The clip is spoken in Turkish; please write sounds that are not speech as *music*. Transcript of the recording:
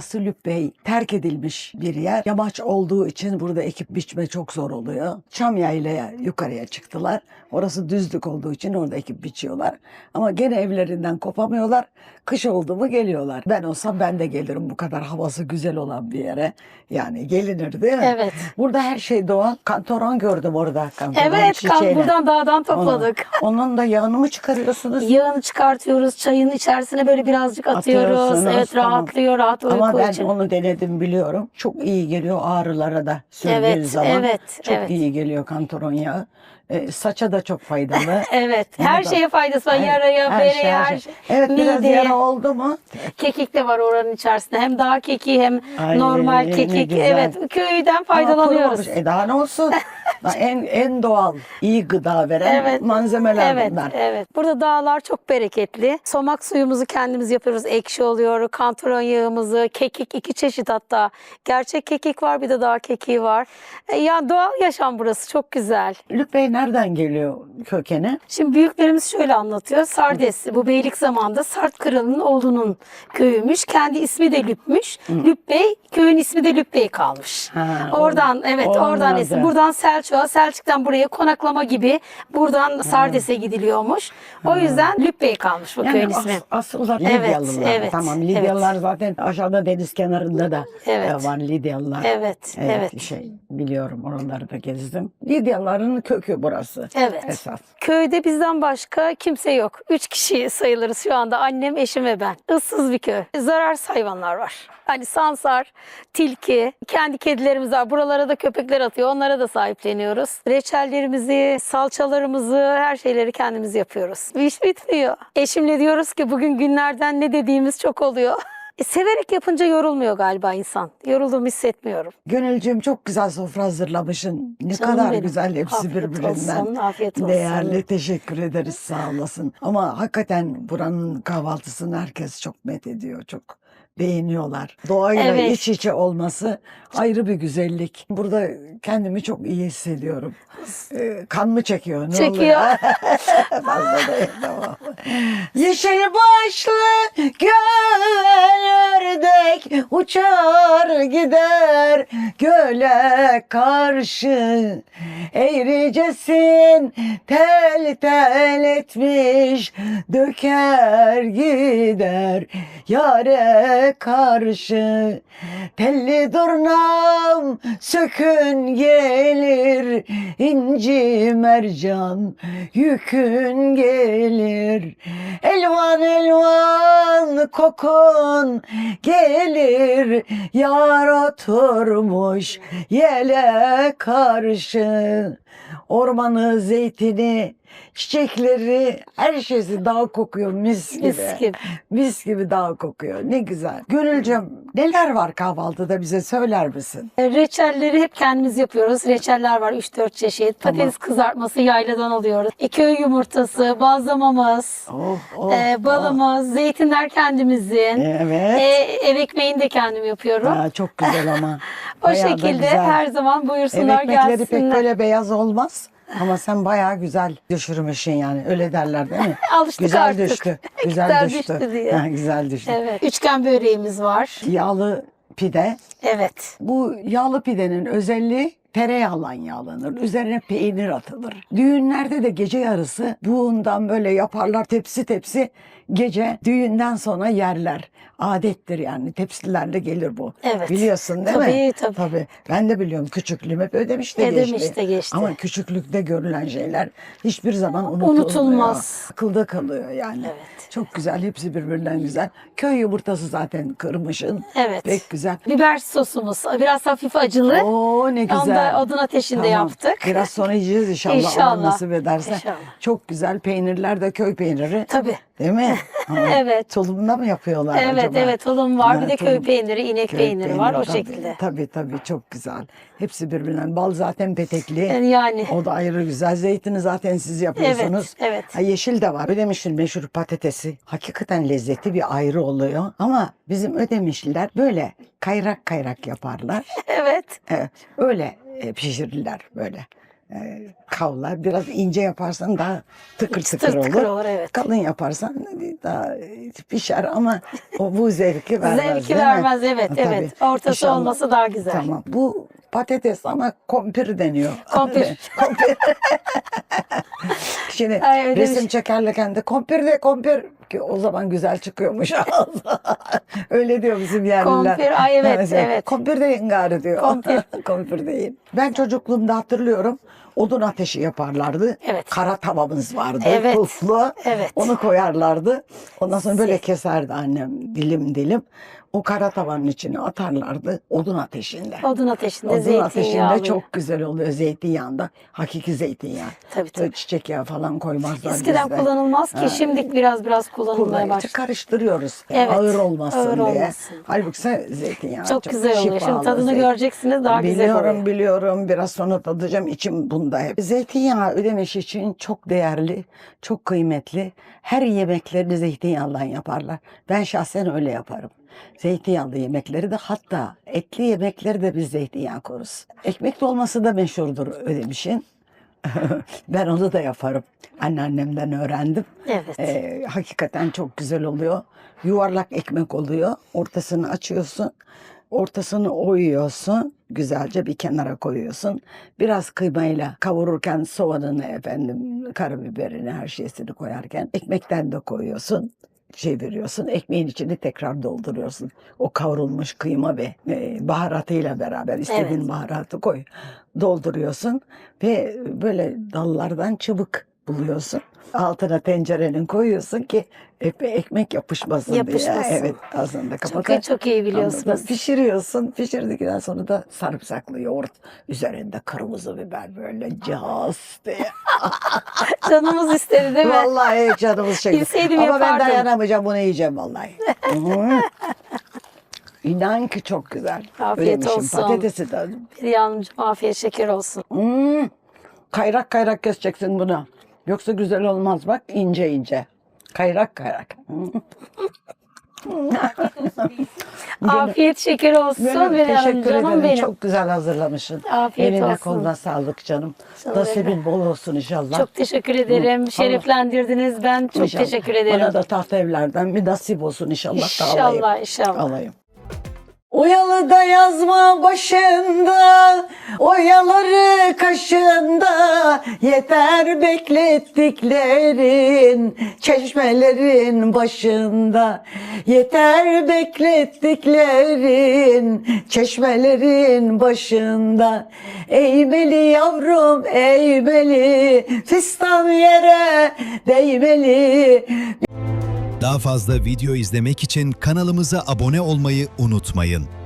Sülüp Bey terk edilmiş bir yer. Yamaç olduğu için burada ekip biçme çok zor oluyor. Çam yaylaya yukarıya çıktılar. Orası düzlük olduğu için orada ekip biçiyorlar. Ama gene evlerinden kopamıyorlar. Kış oldu mu geliyorlar. Ben olsam ben de gelirim bu kadar havası güzel olan bir yere. Yani gelinir değil mi? Evet. Burada her şey doğal. Kantoron gördüm orada. Kantoron Evet, kan, çiçeğini. buradan dağdan topladık. Onun, *laughs* onun da yağını mı çıkarıyorsunuz? Yağını çıkartıyoruz, çayın içerisine böyle birazcık atıyoruz. Evet, tamam. rahatlıyor, rahat uyku Ama ben için. onu denedim biliyorum. Çok iyi geliyor ağrılara da sürdüğü Evet, zaman. evet, çok evet. iyi geliyor kantaron yağı. E, saça da çok faydalı. *laughs* Evet, Bunu her da- şeye faydası var. Her- Yaraya, her bereye, şey, her her şey. Evet biraz mideye. yara oldu mu? Kekik de var oranın içerisinde. Hem dağ kekiği hem Ay, normal ne kekik. güzel. Evet, köyden Ama faydalanıyoruz. kurumamış. E daha ne olsun? *laughs* En, en doğal, iyi gıda veren Evet. malzemeler Evet, bunlar. evet. Burada dağlar çok bereketli. Somak suyumuzu kendimiz yapıyoruz. Ekşi oluyor. Kantaron yağımızı, kekik iki çeşit hatta. Gerçek kekik var bir de dağ kekiği var. E, ya doğal yaşam burası çok güzel. Lüp Bey nereden geliyor kökeni? Şimdi büyüklerimiz şöyle anlatıyor. Sardes bu beylik zamanında Sart Kralı'nın oğlunun köyüymüş. Kendi ismi de Lüp'müş. Lüp Bey ismi de Lüp Bey kalmış. Ha, oradan evet oradan oradan adı. isim. Buradan Selçuk'a, Selçuk'tan buraya konaklama gibi buradan Sardes'e gidiliyormuş. O yüzden Lüp Bey kalmış bu köyün Yani ismi. as, asıllar Evet, Lidyalılar. evet, tamam Lidyalılar zaten aşağıda deniz kenarında da Evet. e, var Lidyalılar. Evet, evet. Şey biliyorum oraları da gezdim. Lidyalıların kökü burası. Evet. Esas. Köyde bizden başka kimse yok. Üç kişi sayılırız şu anda. Annem, eşim ve ben. Issız bir köy. Zararsız hayvanlar var. Hani sansar, tilki, kendi kedilerimiz var. Buralara da köpekler atıyor. Onlara da sahipleniyoruz. Reçellerimizi, salçalarımızı, her şeyleri kendimiz yapıyoruz. İş bitmiyor. Eşimle diyoruz ki bugün günlerden ne dediğimiz çok oluyor. *laughs* E, severek yapınca yorulmuyor galiba insan. Yorulduğumu hissetmiyorum. Gönülcüğüm çok güzel sofra hazırlamışsın. Ne Canım kadar benim. güzel hepsi Afiyet birbirinden. olsun, afiyet olsun. Değerli teşekkür ederiz sağ olasın. Ama hakikaten buranın kahvaltısını herkes çok met ediyor. Çok beğeniyorlar. Doğayla Evet. iç içe olması ayrı bir güzellik. Burada kendimi çok iyi hissediyorum. Ee, kan mı çekiyor? Ne Çekiyor. *laughs* Fazla değil tamam. Yeşil başlı göl ördek uçar gider göle karşı eğricesin tel tel etmiş döker gider yare karşı. Telli durnam sökün gelir inci mercan yükün gelir. Elvan elvan kokun gelir yar oturmuş yele karşı. Ormanı zeytini çiçekleri her şeysi dağ kokuyor mis gibi. Mis gibi. Mis gibi dağ kokuyor. Ne güzel. Gönülcüm neler var kahvaltıda bize söyler misin? E, Reçelleri hep kendimiz yapıyoruz. Reçeller var 3-4 çeşit. Tamam. Patates kızartması yayladan alıyoruz. E, köy yumurtası, bazlamamız, Oh, oh, e, balımız, zeytinler kendimizin. oh. Evet. E, ev ekmeğini de kendim yapıyorum. Ha, çok güzel ama. *laughs* o Bayağı da şekilde güzel. her zaman Ev buyursunlar ekmekleri pek gelsinler. böyle beyaz olmaz. Ama sen bayağı güzel düşürmüşsün yani. Öyle derler değil mi? *laughs* Alıştık güzel artık. düştü. *laughs* Güzel, Güzel düştü. düştü *laughs* diye. Ha, güzel düştü. Evet. Üçgen böreğimiz var. Yağlı pide. Evet. Bu yağlı pidenin özelliği tereyağla yağlanır. Üzerine peynir atılır. Düğünlerde de gece yarısı buğundan böyle yaparlar tepsi tepsi. Gece düğünden sonra yerler. Adettir yani tepsilerle gelir bu. Evet. Biliyorsun değil mi? Tabii, tabii. Ben de biliyorum küçüklüğüm hep ödemiş de Ödemiş geçti. de geçti. Ama küçüklükte görülen şeyler hiçbir zaman unutulmuyor. Unutulmaz. Akılda kalıyor yani. Evet. Çok güzel. Hepsi birbirinden güzel. Köy yumurtası zaten kırmışın. Evet. Pek güzel. Biber sosumuz biraz hafif acılı. Oo ne güzel. Da odun ateşinde Tamam. yaptık. Biraz sonra yiyeceğiz inşallah. Allah İnşallah. nasip ederse. İnşallah. Çok güzel peynirler de köy peyniri. Tabii. Değil mi? *laughs* Evet. Tulumda mı yapıyorlar Evet acaba? evet tulum var. Ha, bir de köy peyniri, inek Köy peyniri var o tabii, şekilde. Tabii tabii çok güzel. Hepsi birbirinden. Bal zaten petekli. Yani O da ayrı güzel. Zeytini zaten siz yapıyorsunuz. Evet, evet. Ha, yeşil de var. Ödemiş'in meşhur patatesi. Hakikaten lezzeti bir ayrı oluyor. Ama bizim Ödemişliler böyle kayrak kayrak yaparlar. *laughs* evet. Evet, öyle e, pişirirler böyle. e, kavlar. Biraz ince yaparsan daha tıkır tıkır, Tıkır olur. tıkır olur, evet. Kalın yaparsan daha pişer ama o bu zevki vermez. Zevki vermez evet Ha, evet. tabii. Ortası İnşallah. olması daha güzel. Tamam. Bu patates ama kompir deniyor. Kompir. *laughs* kompir. Şimdi Ay, öyle resim şey. çekerken de kompir de kompir ki o zaman güzel çıkıyormuş. *laughs* Öyle diyor bizim yerliler. Kompir, ay evet, Mesela, evet. Kompir deyin gari diyor. Kompir. *laughs* kompir deyin. Ben çocukluğumda hatırlıyorum. Odun ateşi yaparlardı. Evet. Kara tavamız vardı. Evet. Kulplu. Evet. Onu koyarlardı. Ondan sonra böyle keserdi annem dilim dilim. O kara tavanın içine atarlardı odun ateşinde. Odun ateşinde Odun zeytinyağı. ateşinde çok güzel oluyor zeytinyağında. Hakiki zeytinyağı. Tabii Böyle tabii. çiçek yağı falan koymazlar Eskiden bizde. kullanılmaz ki Ha. şimdi biraz biraz kullanılmaya Kullan- başladı. karıştırıyoruz. Evet, Ağır olmasın ağır diye. olmasın. Halbuki sen zeytinyağı Çok güzel oluyor. Şimdi tadını zeytin. göreceksiniz daha güzel biliyorum, oluyor. biliyorum. Biraz sonra tadacağım. İçim bunda hep. Zeytinyağı ödemiş için çok değerli, çok kıymetli. Her yemeklerini zeytinyağından yaparlar. Ben şahsen öyle yaparım. Zeytinyağlı yemekleri de hatta etli yemekleri de biz zeytinyağı koruz. Ekmek dolması da meşhurdur ödemişin. *laughs* ben onu da yaparım. Anneannemden öğrendim. Evet. Ee, hakikaten çok güzel oluyor. Yuvarlak ekmek oluyor. Ortasını açıyorsun. Ortasını oyuyorsun. Güzelce bir kenara koyuyorsun. Biraz kıymayla kavururken soğanını efendim karabiberini her şeysini koyarken ekmekten de koyuyorsun. Çeviriyorsun. Ekmeğin içini tekrar dolduruyorsun. O kavrulmuş kıyma ve e, baharatıyla beraber istediğin Evet. baharatı koy. Dolduruyorsun ve böyle dallardan çıbık buluyorsun. Altına tencerenin koyuyorsun ki ek- ekmek yapışmasın, Yapışmasın. diye. Evet ağzında Çok kapatın. iyi, çok iyi biliyorsunuz. sonra Pişiriyorsun. Pişirdikten sonra da sarımsaklı yoğurt. Üzerinde kırmızı biber böyle caz diye. *laughs* Canımız istedi değil mi? Vallahi canımız çekti. Bilseydim Ama ben dayanamayacağım bunu yiyeceğim vallahi. *laughs* İnan ki çok güzel. Afiyet Öylemişim. olsun. Patatesi de. Bir yanımcım afiyet şeker olsun. Hmm. Kayrak kayrak keseceksin bunu. Yoksa güzel olmaz bak ince ince. Kayrak kayrak. *laughs* Afiyet şeker olsun. Bir teşekkür yanımcım ederim. benim. Çok güzel hazırlamışsın. Afiyet Eline olsun. koluna sağlık canım. Sana Nasibin bol olsun inşallah. Çok teşekkür ederim. Şereflendirdiniz. Ben çok İnşallah. teşekkür ederim. Bana da taht evlerden bir nasip olsun inşallah. da alayım. İnşallah, inşallah. Alayım. Oyalı da yazma başında, oyaları kaşında, yeter beklettiklerin, çeşmelerin başında. Yeter beklettiklerin, çeşmelerin başında. Eğmeli yavrum eğmeli, fistan yere değmeli, Daha fazla video izlemek için kanalımıza abone olmayı unutmayın.